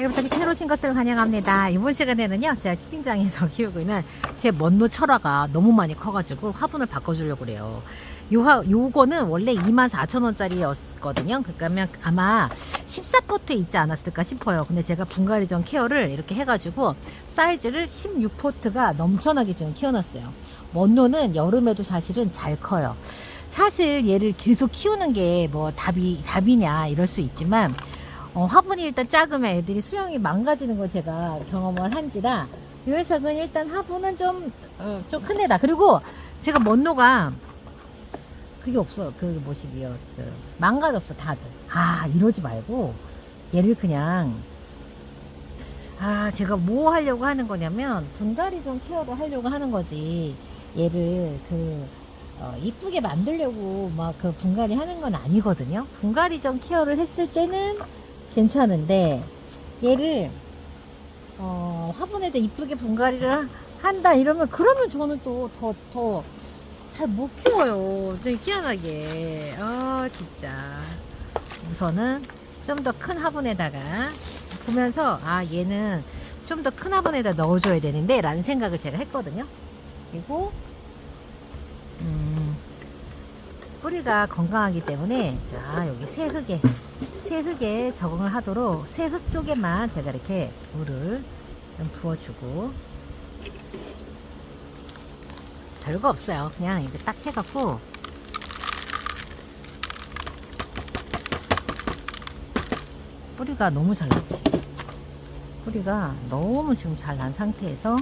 여러분 새로 오신 것을 환영합니다. 이번 시간에는요, 제가 키핑장에서 키우고 있는 제 먼노 철화가 너무 많이 커가지고 화분을 바꿔주려고 그래요. 요, 화- 요거는 원래 24,000원짜리였거든요. 그러면 아마 14포트 있지 않았을까 싶어요. 근데 제가 분갈이전 케어를 이렇게 해가지고 사이즈를 16포트가 넘쳐나게 지금 키워놨어요. 먼노는 여름에도 사실은 잘 커요. 사실 얘를 계속 키우는 게 뭐 답이, 답이냐 이럴 수 있지만 어, 화분이 일단 작으면 애들이 수영이 망가지는 걸 제가 경험을 한지라 이 녀석은 일단 화분은 좀, 어, 좀 큰데다. 그리고 제가 먼노가 그게 없어. 그 뭐시기요. 그 망가졌어, 다들. 아, 이러지 말고 얘를 그냥 아, 제가 뭐 하려고 하는 거냐면 분갈이 좀 케어를 하려고 하는 거지. 얘를 그 어, 이쁘게 만들려고 막 그 분갈이 하는 건 아니거든요. 분갈이 전 케어를 했을 때는 괜찮은데 얘를 어, 화분에다 이쁘게 분갈이를 한다 이러면 그러면 저는 또 더 더 잘 못 키워요. 되게 희한하게. 아 진짜. 우선은 좀 더 큰 화분에다가 보면서 아 얘는 좀 더 큰 화분에다 넣어줘야 되는데 라는 생각을 제가 했거든요. 그리고 음, 뿌리가 건강하기 때문에 자 여기 새 흙에 새 흙에 적응을 하도록 새 흙 쪽에만 제가 이렇게 물을 좀 부어주고. 별거 없어요. 그냥 이렇게 딱 해갖고. 뿌리가 너무 잘 났지. 뿌리가 너무 지금 잘 난 상태에서.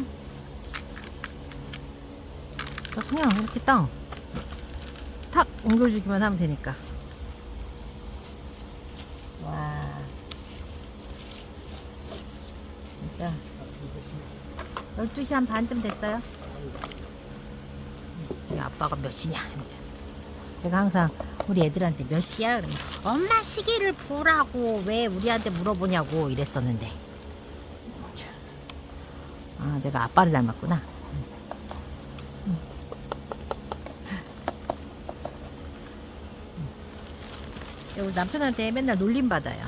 그냥 이렇게 땅 탁 옮겨주기만 하면 되니까. 와. 진짜. 12시 한 반쯤 됐어요. 우리 아빠가 몇 시냐? 이러죠. 제가 항상 우리 애들한테 몇 시야? 그러면 엄마 시계를 보라고 왜 우리한테 물어보냐고 이랬었는데. 아, 내가 아빠를 닮았구나. 우리 남편한테 맨날 놀림 받아요.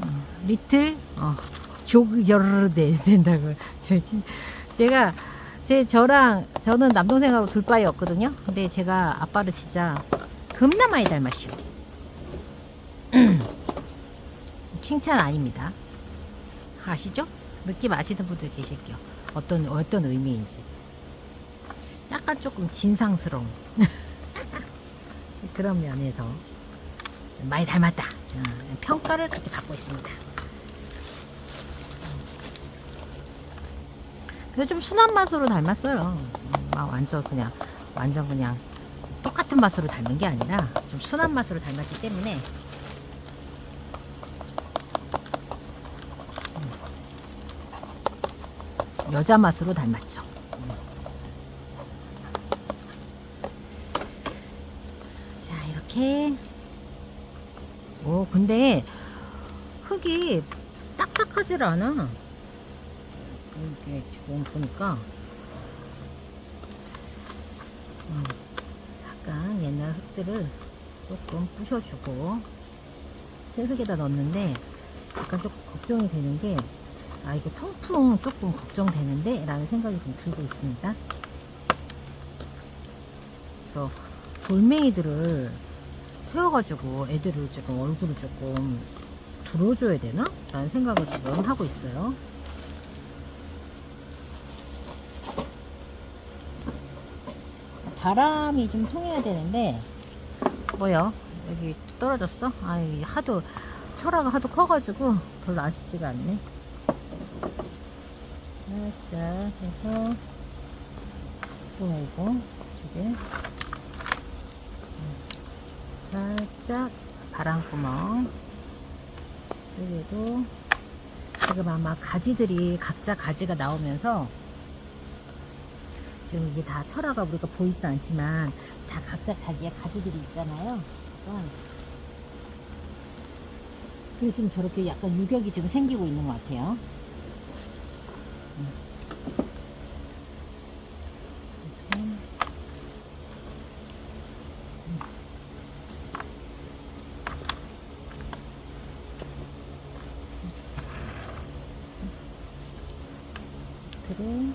어, 리틀 어, 조그 여러 대 된다고. 저 진- 제가 제 저랑 저는 남동생하고 둘 바이 없거든요. 근데 제가 아빠를 진짜 겁나 많이 닮았시오. 칭찬 아닙니다. 아시죠? 느낌 아시는 분들 계실게요. 어떤 어떤 의미인지. 약간 조금 진상스러운. 그런 면에서 많이 닮았다. 어, 평가를 그렇게 받고 있습니다. 근데 좀 순한 맛으로 닮았어요. 음, 막 완전 그냥 완전 그냥 똑같은 맛으로 닮은 게 아니라 좀 순한 맛으로 닮았기 때문에 음, 여자 맛으로 닮았죠. 자 이렇게. 오 근데 흙이 딱딱하질 않아. 이게 지금 보니까. 음, 약간 옛날 흙들을 조금 부셔주고 새 흙에다 넣었는데 약간 조금 걱정이 되는 게 아 이거 통풍 조금 걱정되는데? 라는 생각이 지금 들고 있습니다. 그래서 돌멩이들을 세워가지고 애들을 지금 얼굴을 조금 들어줘야 되나? 라는 생각을 지금 하고 있어요. 바람이 좀 통해야 되는데, 뭐요? 여기 떨어졌어? 아, 이 하도, 철화가 하도 커가지고 별로 아쉽지가 않네. 살짝 해서, 또 말고, 이쪽에. 살짝 바람구멍 쪽에도 지금 아마 가지들이 각자 가지가 나오면서 지금 이게 다 철화가 우리가 보이진 않지만 다 각자 자기의 가지들이 있잖아요. 그래서 지금 저렇게 약간 유격이 지금 생기고 있는 것 같아요. 음. 음. 끝으로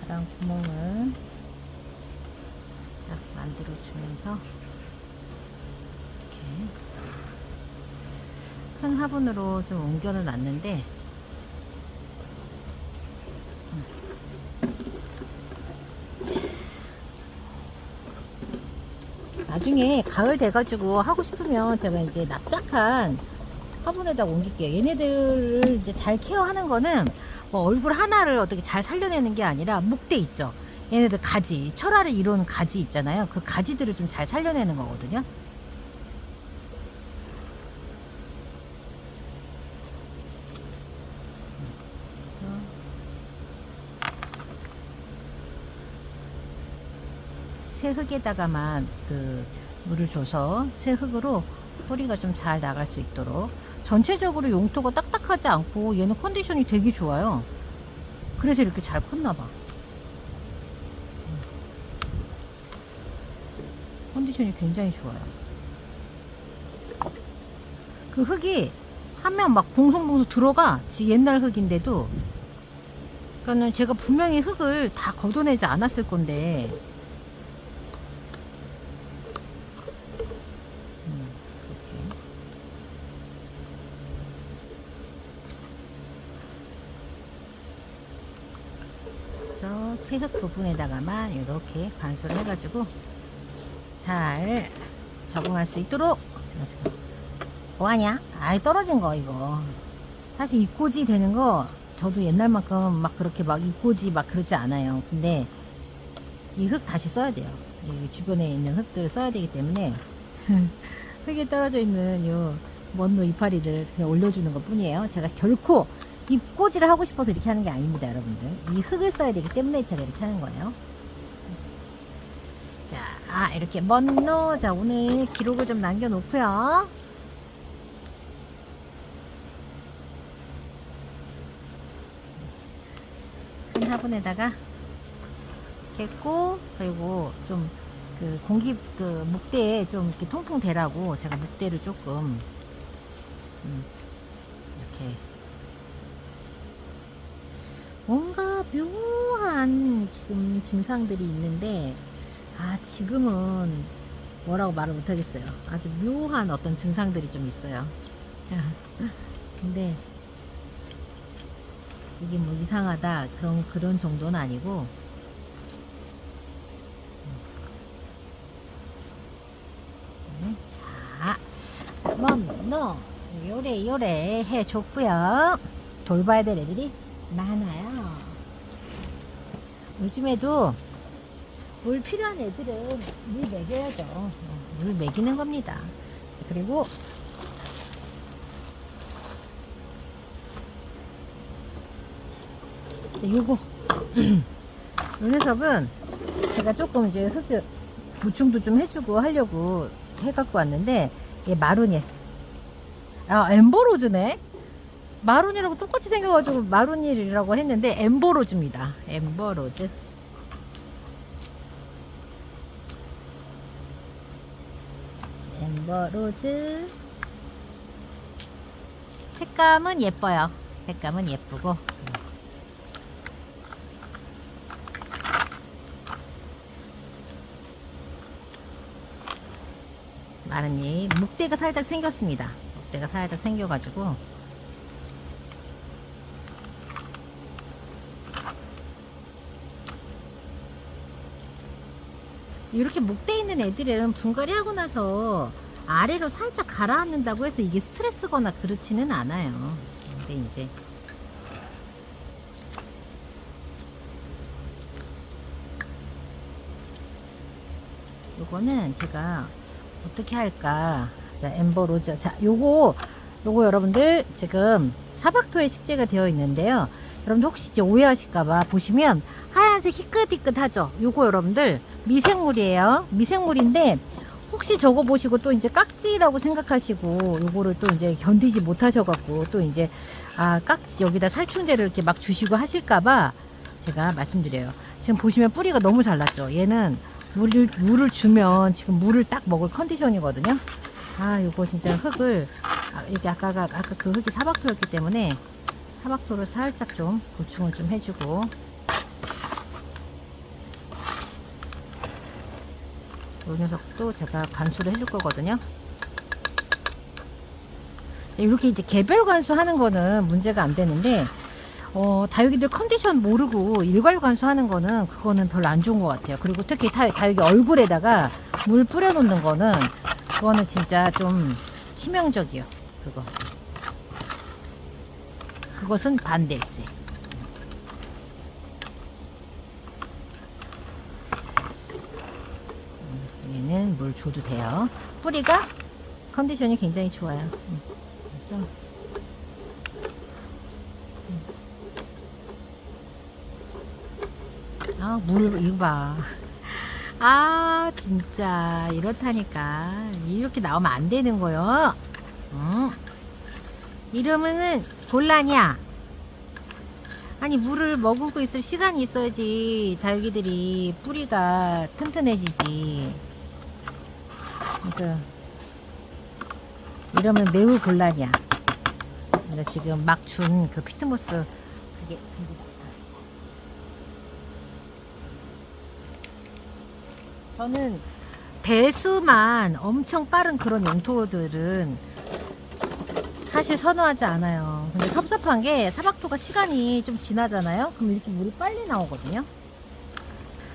바람 구멍을 쫙 만들어 주면서 이렇게 큰 화분으로 좀 옮겨는 놨는데 나중에 가을 돼가지고 하고 싶으면 제가 이제 납작한 화분에다 옮길게요. 얘네들을 이제 잘 케어하는 거는 뭐 얼굴 하나를 어떻게 잘 살려내는 게 아니라 목대 있죠. 얘네들 가지, 철화를 이루는 가지 있잖아요. 그 가지들을 좀 잘 살려내는 거거든요. 새 흙에다가만 그 물을 줘서 새 흙으로 뿌리가 좀 잘 나갈 수 있도록 전체적으로 용토가 딱딱하지 않고 얘는 컨디션이 되게 좋아요. 그래서 이렇게 잘 컸나봐. 컨디션이 굉장히 좋아요. 그 흙이 하면 막 봉송봉송 들어가. 지 옛날 흙인데도. 그러니까는 제가 분명히 흙을 다 걷어내지 않았을 건데. 음, 이렇게. 새흙 부분에다가만 이렇게 관수를 해가지고 잘 적응할 수 있도록 뭐하냐? 아이 떨어진 거 이거. 사실 이꼬지 되는 거 저도 옛날만큼 막 그렇게 막 이꼬지 막 그러지 않아요. 근데 이 흙 다시 써야 돼요. 이 주변에 있는 흙들을 써야 되기 때문에 흙에 떨어져 있는 요 먼노 이파리들 그냥 올려주는 것 뿐이에요. 제가 결코 이 꼬지를 하고 싶어서 이렇게 하는 게 아닙니다 여러분들 이 흙을 써야 되기 때문에 제가 이렇게 하는 거예요 자, 아, 이렇게 먼노. 자, 오늘 기록을 좀 남겨 놓고요. 큰 화분에다가 겠고 그리고 좀 그 공기 그 목대에 좀 이렇게 통풍 되라고 제가 목대를 조금 음, 이렇게 뭔가 묘한 지금 증상들이 있는데 아, 지금은 뭐라고 말을 못하겠어요. 아주 묘한 어떤 증상들이 좀 있어요. 근데 이게 뭐 이상하다 그런 그런 정도는 아니고 음. 자, 한번 너 요래 요래 해줬고요. 돌봐야 될 애들이 많아요. 요즘에도 물 필요한 애들은 물 먹여야죠. 어, 물 먹이는 겁니다. 그리고 네, 요거 요 녀석은 제가 조금 이제 흙 보충도 좀 해주고 하려고 해갖고 왔는데 얘 마루니 아 엠버로즈네 마룬이라고 똑같이 생겨가지고 마룬이라고 했는데 엠버로즈입니다. 엠버로즈. 엠버로즈. 색감은 예뻐요. 색감은 예쁘고. 마른이 목대가 살짝 생겼습니다. 목대가 살짝 생겨가지고 이렇게 목대 있는 애들은 분갈이 하고 나서 아래로 살짝 가라앉는다고 해서 이게 스트레스거나 그렇지는 않아요. 근데 이제 요거는 제가 어떻게 할까? 자, 엠버 로즈. 자, 요거 요거 여러분들 지금 사박토에 식재가 되어 있는데요. 여러분들 혹시 이제 오해하실까봐 보시면 하얀색 희끗희끗하죠? 요거 여러분들 미생물이에요. 미생물인데 혹시 저거 보시고 또 이제 깍지라고 생각하시고 요거를 또 이제 견디지 못하셔갖고 또 이제 아 깍지 여기다 살충제를 이렇게 막 주시고 하실까봐 제가 말씀드려요. 지금 보시면 뿌리가 너무 잘 났죠. 얘는 물을 물을 주면 지금 물을 딱 먹을 컨디션이거든요. 아 요거 진짜 흙을 아, 이게 아까가 아까 그 흙이 사박토였기 때문에 사막토를 살짝 좀 보충을 좀 해주고 이 녀석도 제가 관수를 해줄 거거든요. 이렇게 이제 개별 관수하는 거는 문제가 안 되는데 어, 다육이들 컨디션 모르고 일괄 관수하는 거는 그거는 별로 안 좋은 것 같아요. 그리고 특히 다, 다육이 얼굴에다가 물 뿌려놓는 거는 그거는 진짜 좀 치명적이요. 그거. 그것은 반댈세. 음, 얘는 물 줘도 돼요. 뿌리가 컨디션이 굉장히 좋아요. 음, 그래서 아, 물, 이거 봐. 아, 진짜, 이렇다니까. 이렇게 나오면 안 되는 거요. 응? 이러면은 곤란이야. 아니, 물을 머금고 있을 시간이 있어야지, 다육이들이 뿌리가 튼튼해지지. 그래서, 이러면 매우 곤란이야. 내가 지금 막 준 그 피트모스, 그게. 저는 배수만 엄청 빠른 그런 용토들은 사실 선호하지 않아요. 근데 섭섭한 게 사막토가 시간이 좀 지나잖아요. 그럼 이렇게 물이 빨리 나오거든요.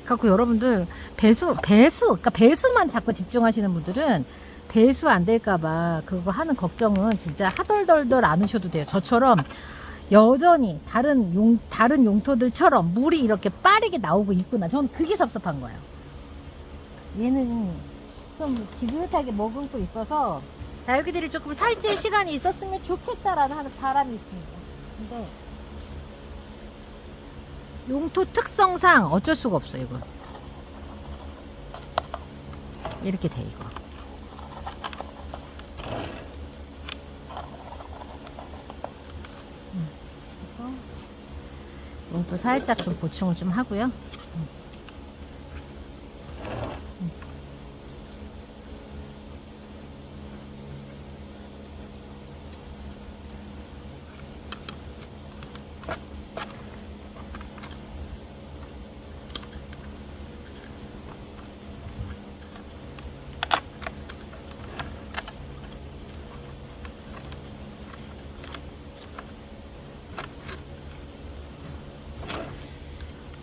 그래갖고 여러분들 배수, 배수, 그러니까 배수만 자꾸 집중하시는 분들은 배수 안 될까봐 그거 하는 걱정은 진짜 하덜덜덜 안 하셔도 돼요. 저처럼 여전히 다른 용, 다른 용토들처럼 물이 이렇게 빠르게 나오고 있구나. 저는 그게 섭섭한 거예요. 얘는 좀 지긋하게 머금고 있어서 다육이들이 조금 살찔 시간이 있었으면 좋겠다라는 바람이 있습니다. 근데 용토 특성상 어쩔 수가 없어 이거. 이렇게 돼 이거. 음, 용토 살짝 좀 보충을 좀 하고요.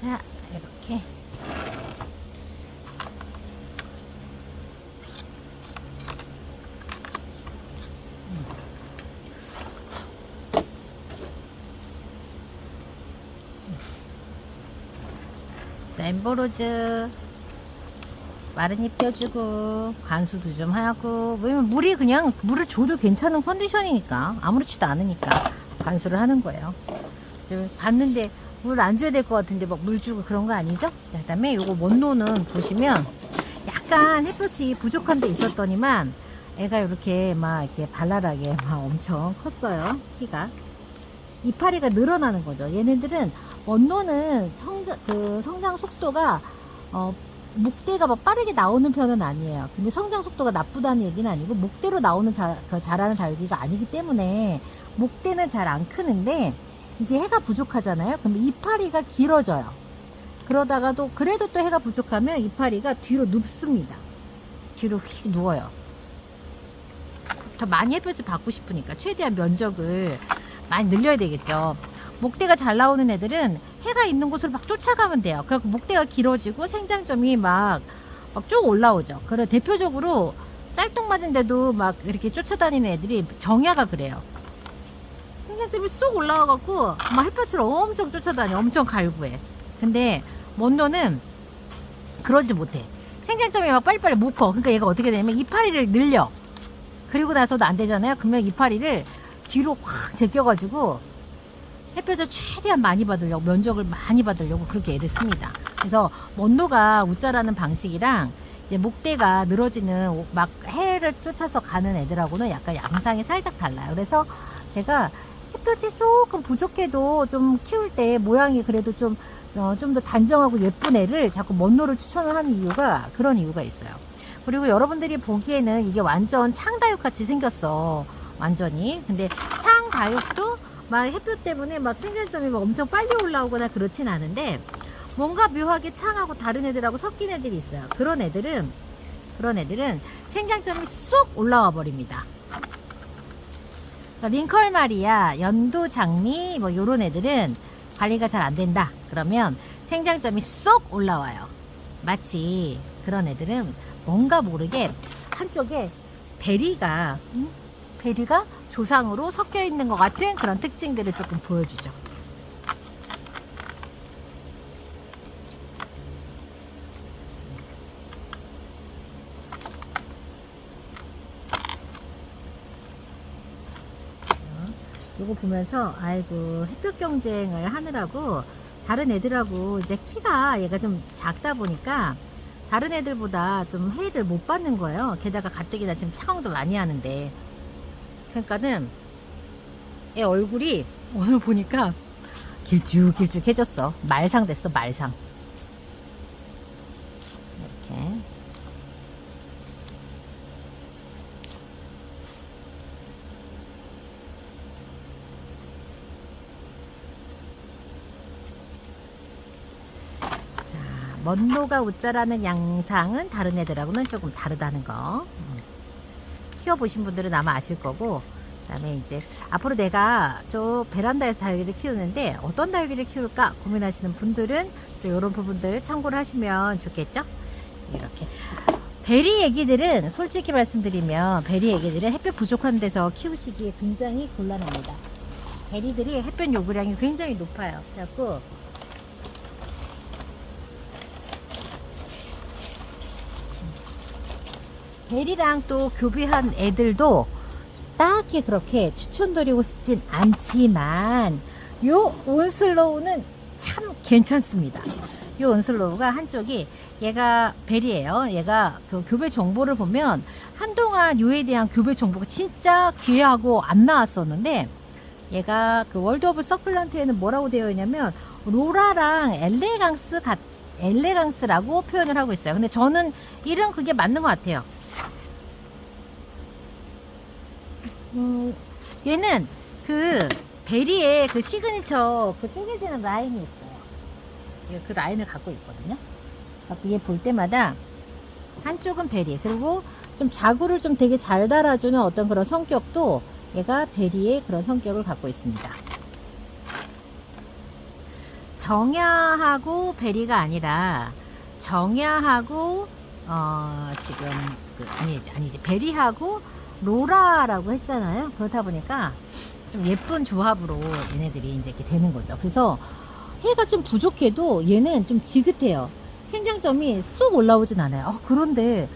자, 이렇게. 자, 엠보로즈. 마른 잎 펴주고, 관수도 좀 하고, 왜냐면 물이 그냥, 물을 줘도 괜찮은 컨디션이니까, 아무렇지도 않으니까, 관수를 하는 거예요. 좀 봤는데, 물 안 줘야 될 것 같은데 막 물 주고 그런 거 아니죠? 자, 그다음에 요거 원노는 보시면 약간 햇볕이 부족한 데 있었더니만 애가 이렇게 막 이렇게 발랄하게 막 엄청 컸어요. 키가. 이파리가 늘어나는 거죠. 얘네들은 원노는 성장 그 성장 속도가 어 목대가 막 빠르게 나오는 편은 아니에요. 근데 성장 속도가 나쁘다는 얘기는 아니고 목대로 나오는 자, 그 자라는 다육이가 아니기 때문에 목대는 잘 안 크는데 이제 해가 부족하잖아요. 그럼 이파리가 길어져요. 그러다가도 그래도 또 해가 부족하면 이파리가 뒤로 눕습니다. 뒤로 휙 누워요. 더 많이 햇볕을 받고 싶으니까 최대한 면적을 많이 늘려야 되겠죠. 목대가 잘 나오는 애들은 해가 있는 곳으로 막 쫓아가면 돼요. 그래서 목대가 길어지고 생장점이 막 막 쭉 올라오죠. 그래 대표적으로 짤뚱맞은데도 막 이렇게 쫓아다니는 애들이 정야가 그래요. 생장점이 쏙 올라와갖고 막 햇볕을 엄청 쫓아다녀. 엄청 갈구해. 근데 먼노는 그러지 못해. 생장점이 막 빨리빨리 못 커 그러니까 얘가 어떻게 되냐면 이파리를 늘려. 그리고 나서도 안 되잖아요. 그러면 이파리를 뒤로 확 제껴가지고 햇볕을 최대한 많이 받으려고 면적을 많이 받으려고 그렇게 애를 씁니다. 그래서 먼노가 우짜라는 방식이랑 이제 목대가 늘어지는 막 해를 쫓아서 가는 애들하고는 약간 양상이 살짝 달라요. 그래서 제가 햇볕이 조금 부족해도 좀 키울 때 모양이 그래도 좀, 어, 좀 더 단정하고 예쁜 애를 자꾸 먼노를 추천을 하는 이유가 그런 이유가 있어요. 그리고 여러분들이 보기에는 이게 완전 창다육 같이 생겼어. 완전히. 근데 창다육도 막 햇볕 때문에 막 생장점이 막 엄청 빨리 올라오거나 그렇진 않은데 뭔가 묘하게 창하고 다른 애들하고 섞인 애들이 있어요. 그런 애들은 그런 애들은 생장점이 쏙 올라와 버립니다. 그러니까 링컬 마리아, 연두 장미 뭐 요런 애들은 관리가 잘 안 된다. 그러면 생장점이 쏙 올라와요. 마치 그런 애들은 뭔가 모르게 한쪽에 베리가 음? 베리가 조상으로 섞여 있는 것 같은 그런 특징들을 조금 보여주죠. 이거 보면서 아이고 햇볕 경쟁을 하느라고 다른 애들하고 이제 키가 얘가 좀 작다 보니까 다른 애들보다 좀 해를 못 받는 거예요. 게다가 가뜩이나 지금 차광도 많이 하는데 그러니까는 애 얼굴이 오늘 보니까 길쭉길쭉해졌어. 말상 됐어 말상. 이렇게 자, 먼노가 우짜라는 양상은 다른 애들하고는 조금 다르다는 거. 음. 키워보신 분들은 아마 아실 거고, 그 다음에 이제 앞으로 내가 저 베란다에서 다육이를 키우는데 어떤 다육이를 키울까 고민하시는 분들은 이런 부분들 참고를 하시면 좋겠죠? 이렇게. 베리 애기들은 솔직히 말씀드리면 베리 애기들은 햇볕 부족한 데서 키우시기에 굉장히 곤란합니다. 베리들이 햇볕 요구량이 굉장히 높아요. 그래갖고 베리랑 또 교배한 애들도 딱히 그렇게 추천드리고 싶진 않지만 요 온슬로우는 참 괜찮습니다. 요 온슬로우가 한쪽이 얘가 베리예요. 얘가 그 교배 정보를 보면 한동안 요에 대한 교배 정보가 진짜 귀하고 안 나왔었는데 얘가 그 월드 오브 서클런트에는 뭐라고 되어 있냐면 로라랑 엘레강스 같 엘레강스라고 표현을 하고 있어요. 근데 저는 이름 그게 맞는 것 같아요. 음, 얘는 그 베리의 그 시그니처 그 쪼개지는 라인이 있어요. 얘그 라인을 갖고 있거든요. 얘 볼 때마다 한쪽은 베리 그리고 좀 자구를 좀 되게 잘 달아주는 어떤 그런 성격도 얘가 베리의 그런 성격을 갖고 있습니다. 정야하고 베리가 아니라 정야하고 어 지금 그 아니지 아니지 베리하고 로라라고 했잖아요. 그렇다 보니까 좀 예쁜 조합으로 얘네들이 이제 이렇게 되는 거죠. 그래서 해가 좀 부족해도 얘는 좀 지긋해요. 생장점이 쏙 올라오진 않아요. 아, 그런데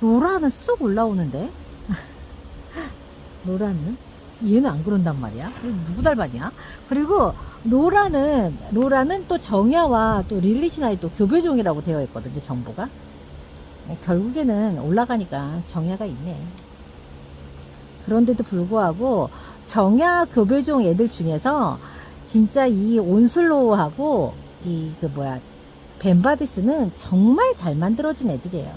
로라는 쏙 올라오는데 로라는 얘는 안 그런단 말이야. 누구 닮았냐? 그리고 로라는 로라는 또 정야와 또 릴리시나이 또 교배종이라고 되어 있거든요. 정보가 결국에는 올라가니까 정야가 있네. 그런데도 불구하고 정야 교배종 애들 중에서 진짜 이 온슬로우하고 이 그 뭐야 벤바디스는 정말 잘 만들어진 애들이에요.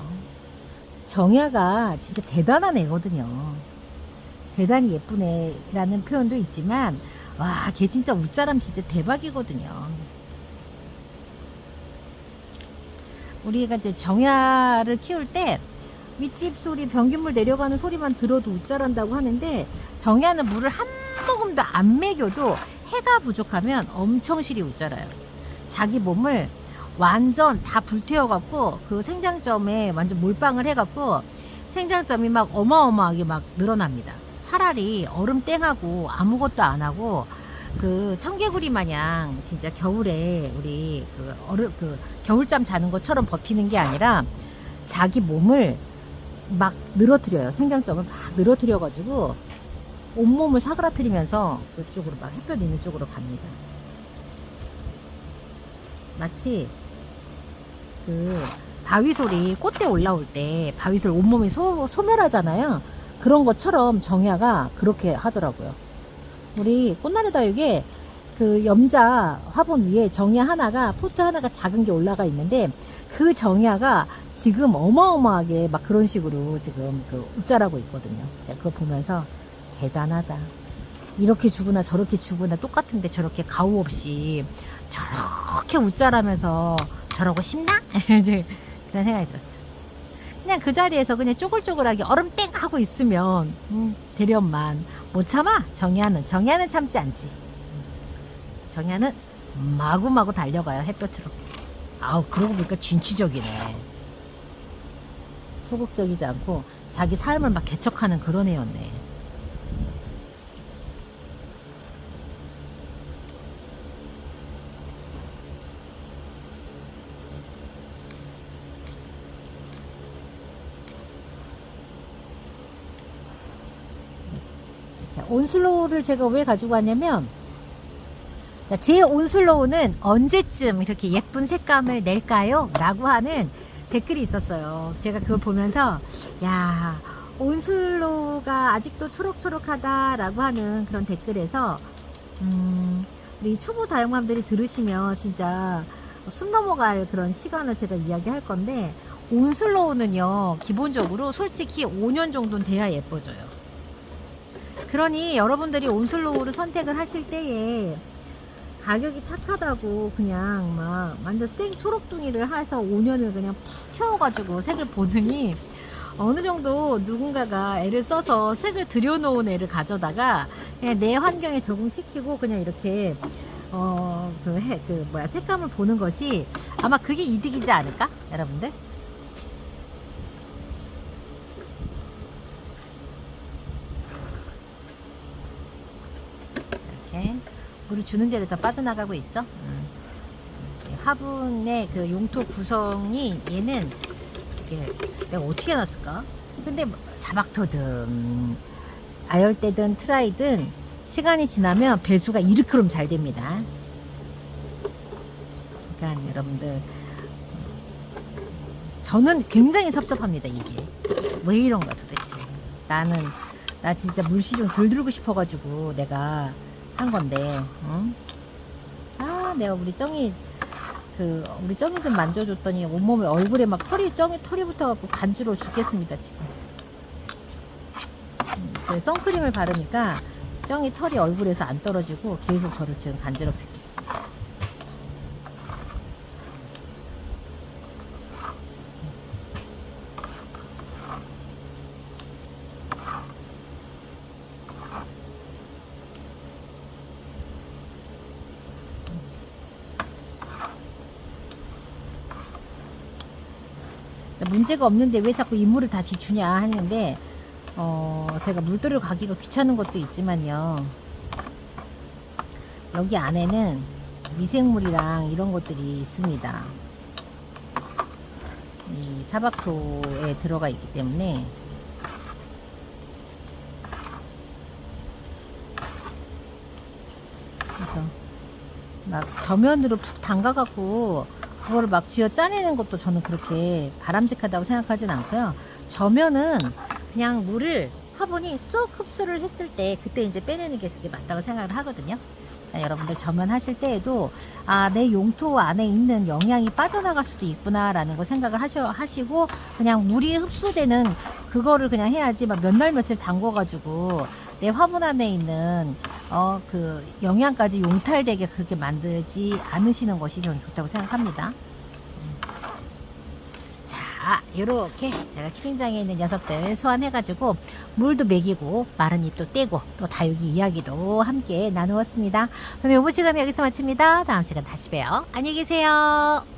정야가 진짜 대단한 애거든요. 대단히 예쁜 애라는 표현도 있지만 와 걔 진짜 웃자람 진짜 대박이거든요. 우리가 이제 정야를 키울 때 윗집 소리 변기물 내려가는 소리만 들어도 웃자란다고 하는데 정야는 물을 한 모금도 안 먹여도 해가 부족하면 엄청 실이 웃자라요. 자기 몸을 완전 다 불태워갖고 그 생장점에 완전 몰빵을 해갖고 생장점이 막 어마어마하게 막 늘어납니다. 차라리 얼음 땡하고 아무것도 안 하고 그 청개구리 마냥 진짜 겨울에 우리 그 얼음 그 겨울잠 자는 것처럼 버티는 게 아니라 자기 몸을 막 늘어뜨려요. 생장점을 막 늘어뜨려가지고 온몸을 사그라뜨리면서 그쪽으로 막 햇볕 있는 쪽으로 갑니다. 마치 그 바위솔이 꽃대 올라올 때 바위솔 온몸이 소, 소멸하잖아요. 그런 것처럼 정야가 그렇게 하더라고요. 우리 꽃나래 다육에 그 염자 화분 위에 정야 하나가 포트 하나가 작은 게 올라가 있는데 그 정야가 지금 어마어마하게 막 그런 식으로 지금 그 웃자라고 있거든요. 제가 그거 보면서 대단하다. 이렇게 주구나 저렇게 주구나 똑같은데 저렇게 가오 없이 저렇게 웃자라면서 저러고 싶나? 그런 생각이 들었어요. 그냥 그 자리에서 그냥 쪼글쪼글하게 얼음 땡 하고 있으면 음, 대련만 못 참아 정야는 정야는 참지 않지 정야는 마구마구 달려가요 햇볕으로. 아우 그러고 보니까 진취적이네. 소극적이지 않고 자기 삶을 막 개척하는 그런 애였네. 자, 온슬로우를 제가 왜 가지고 왔냐면, 자, 제 온슬로우는 언제쯤 이렇게 예쁜 색감을 낼까요? 라고 하는 댓글이 있었어요. 제가 그걸 보면서, 야, 온슬로우가 아직도 초록초록하다라고 하는 그런 댓글에서, 음, 우리 초보 다용맘들이 들으시면 진짜 숨 넘어갈 그런 시간을 제가 이야기할 건데, 온슬로우는요, 기본적으로 솔직히 5년 정도는 돼야 예뻐져요. 그러니 여러분들이 온슬로우를 선택을 하실 때에 가격이 착하다고 그냥 막 완전 생 초록둥이를 해서 5년을 그냥 푹 채워가지고 색을 보느니 어느 정도 누군가가 애를 써서 색을 들여놓은 애를 가져다가 그냥 내 환경에 적응시키고 그냥 이렇게 어그 해그 뭐야 색감을 보는 것이 아마 그게 이득이지 않을까 여러분들? 이렇게 물을 주는 대로 다 빠져나가고 있죠. 음. 화분의 그 용토 구성이 얘는 이게 내가 어떻게 해놨을까? 근데 뭐 사막토든 아열대든 트라이든 시간이 지나면 배수가 이르크럼 잘 됩니다. 그러니까 여러분들 저는 굉장히 섭섭합니다 이게 왜 이런가 도대체 나는 나 진짜 물씨 좀덜 들고 싶어가지고 내가 한 건데, 응? 아, 내가 우리 쩡이, 그, 우리 쩡이 좀 만져줬더니 온몸에 얼굴에 막 털이, 쩡이 털이 붙어갖고 간지러워 죽겠습니다, 지금. 음, 그 선크림을 바르니까 쩡이 털이 얼굴에서 안 떨어지고 계속 저를 지금 간지럽히고 있습니다. 문제가 없는데 왜 자꾸 인물을 다시 주냐 하는데 어, 제가 물들을 가기가 귀찮은 것도 있지만요. 여기 안에는 미생물이랑 이런 것들이 있습니다. 이 사박토에 들어가 있기 때문에 그래서 막 저면으로 푹 담가갖고 그거를 막 쥐어 짜내는 것도 저는 그렇게 바람직하다고 생각하진 않고요. 저면은 그냥 물을 화분이 쏙 흡수를 했을 때 그때 이제 빼내는 게 그게 맞다고 생각을 하거든요. 그러니까 여러분들 저면하실 때에도 아 내 용토 안에 있는 영양이 빠져나갈 수도 있구나라는 거 생각을 하셔 하시고 그냥 물이 흡수되는 그거를 그냥 해야지 막 몇 날 며칠 담궈 가지고 내 화분 안에 있는 어 그 영양까지 용탈되게 그렇게 만들지 않으시는 것이 저는 좋다고 생각합니다. 음. 자, 요렇게 제가 키링장에 있는 녀석들 소환해가지고 물도 먹이고 마른 잎도 떼고 또 다육이 이야기도 함께 나누었습니다. 저는 이번 시간에 여기서 마칩니다. 다음 시간 다시 봬요. 안녕히 계세요.